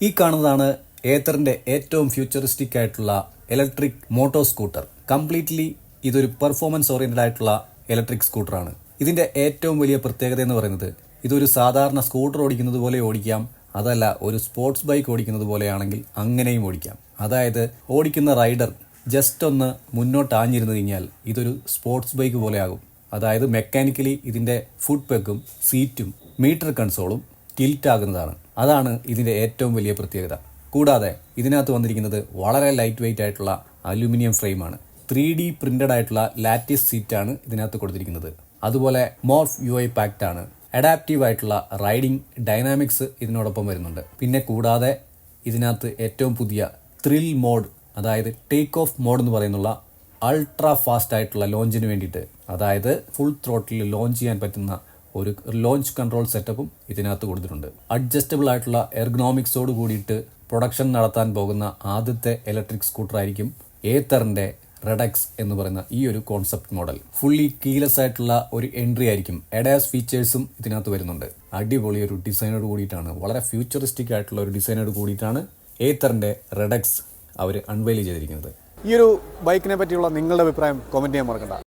ഈ കാണുന്നതാണ് ഏത്തറിന്റെ ഏറ്റവും ഫ്യൂച്ചറിസ്റ്റിക് ആയിട്ടുള്ള ഇലക്ട്രിക് മോട്ടോർ സ്കൂട്ടർ കംപ്ലീറ്റ്ലി ഇതൊരു പെർഫോമൻസ് ഓറിയന്റഡ് ആയിട്ടുള്ള ഇലക്ട്രിക് സ്കൂട്ടറാണ് ഇതിന്റെ ഏറ്റവും വലിയ പ്രത്യേകത എന്ന് പറയുന്നത് ഇതൊരു സാധാരണ സ്കൂട്ടർ ഓടിക്കുന്നത് പോലെ ഓടിക്കാം അതല്ല ഒരു സ്പോർട്സ് ബൈക്ക് ഓടിക്കുന്നത് പോലെയാണെങ്കിൽ അങ്ങനെയും ഓടിക്കാം. അതായത് ഓടിക്കുന്ന റൈഡർ ജസ്റ്റ് ഒന്ന് മുന്നോട്ട് ആഞ്ഞിരുന്നു കഴിഞ്ഞാൽ ഇതൊരു സ്പോർട്സ് ബൈക്ക് പോലെയാകും. അതായത് മെക്കാനിക്കലി ഇതിന്റെ ഫുഡ് പെക്കും സീറ്റും മീറ്റർ കൺസോളും ടിൽറ്റ് ആകുന്നതാണ്. അതാണ് ഇതിന്റെ ഏറ്റവും വലിയ പ്രത്യേകത. കൂടാതെ ഇതിനകത്ത് വന്നിരിക്കുന്നത് വളരെ ലൈറ്റ് വെയിറ്റ് ആയിട്ടുള്ള അലുമിനിയം ഫ്രെയിമാണ് ത്രീ ഡി പ്രിന്റഡ് ആയിട്ടുള്ള ലാറ്റിസ് സീറ്റാണ് ഇതിനകത്ത് കൊടുത്തിരിക്കുന്നത്. അതുപോലെ മോർഫ് യു ഐ പാക്ഡ് ആണ്. അഡാപ്റ്റീവ് ആയിട്ടുള്ള റൈഡിംഗ് ഡൈനാമിക്സ് ഇതിനോടൊപ്പം വരുന്നുണ്ട്. പിന്നെ കൂടാതെ ഇതിനകത്ത് ഏറ്റവും പുതിയ ത്രിൽ മോഡ് അതായത് ടേക്ക് ഓഫ് മോഡ് എന്ന് പറയുന്നുള്ള അൾട്രാ ഫാസ്റ്റ് ആയിട്ടുള്ള ലോഞ്ചിന് വേണ്ടിയിട്ട് അതായത് ഫുൾ ത്രോട്ടിൽ ലോഞ്ച് ചെയ്യാൻ പറ്റുന്ന ഒരു ലോഞ്ച് കൺട്രോൾ സെറ്റപ്പും ഇതിനകത്ത് കൊടുത്തിട്ടുണ്ട്. അഡ്ജസ്റ്റബിൾ ആയിട്ടുള്ള എർഗണോമിക്സോട് കൂടിയിട്ട് പ്രൊഡക്ഷൻ നടത്താൻ പോകുന്ന ആദ്യത്തെ ഇലക്ട്രിക് സ്കൂട്ടർ ആയിരിക്കും ഏത്തറിന്റെ റെഡക്സ് എന്ന് പറയുന്ന ഈ ഒരു കോൺസെപ്റ്റ് മോഡൽ ഫുള്ളി കീലെസ് ആയിട്ടുള്ള ഒരു എൻട്രി ആയിരിക്കും. എഡാസ് ഫീച്ചേഴ്സും ഇതിനകത്ത് വരുന്നുണ്ട്. അടിപൊളി ഒരു ഡിസൈനോട് കൂടിയിട്ടാണ്. വളരെ ഫ്യൂച്ചറിസ്റ്റിക് ആയിട്ടുള്ള ഒരു ഡിസൈനോട് കൂടിയിട്ടാണ് ഏത്തറിന്റെ റെഡക്സ് അവർ അൺവെയിൽ ചെയ്തിരിക്കുന്നത്. ഈ ഒരു ബൈക്കിനെ പറ്റിയുള്ള നിങ്ങളുടെ അഭിപ്രായം കമന്റ് ചെയ്യാൻ മറക്കണ്ട.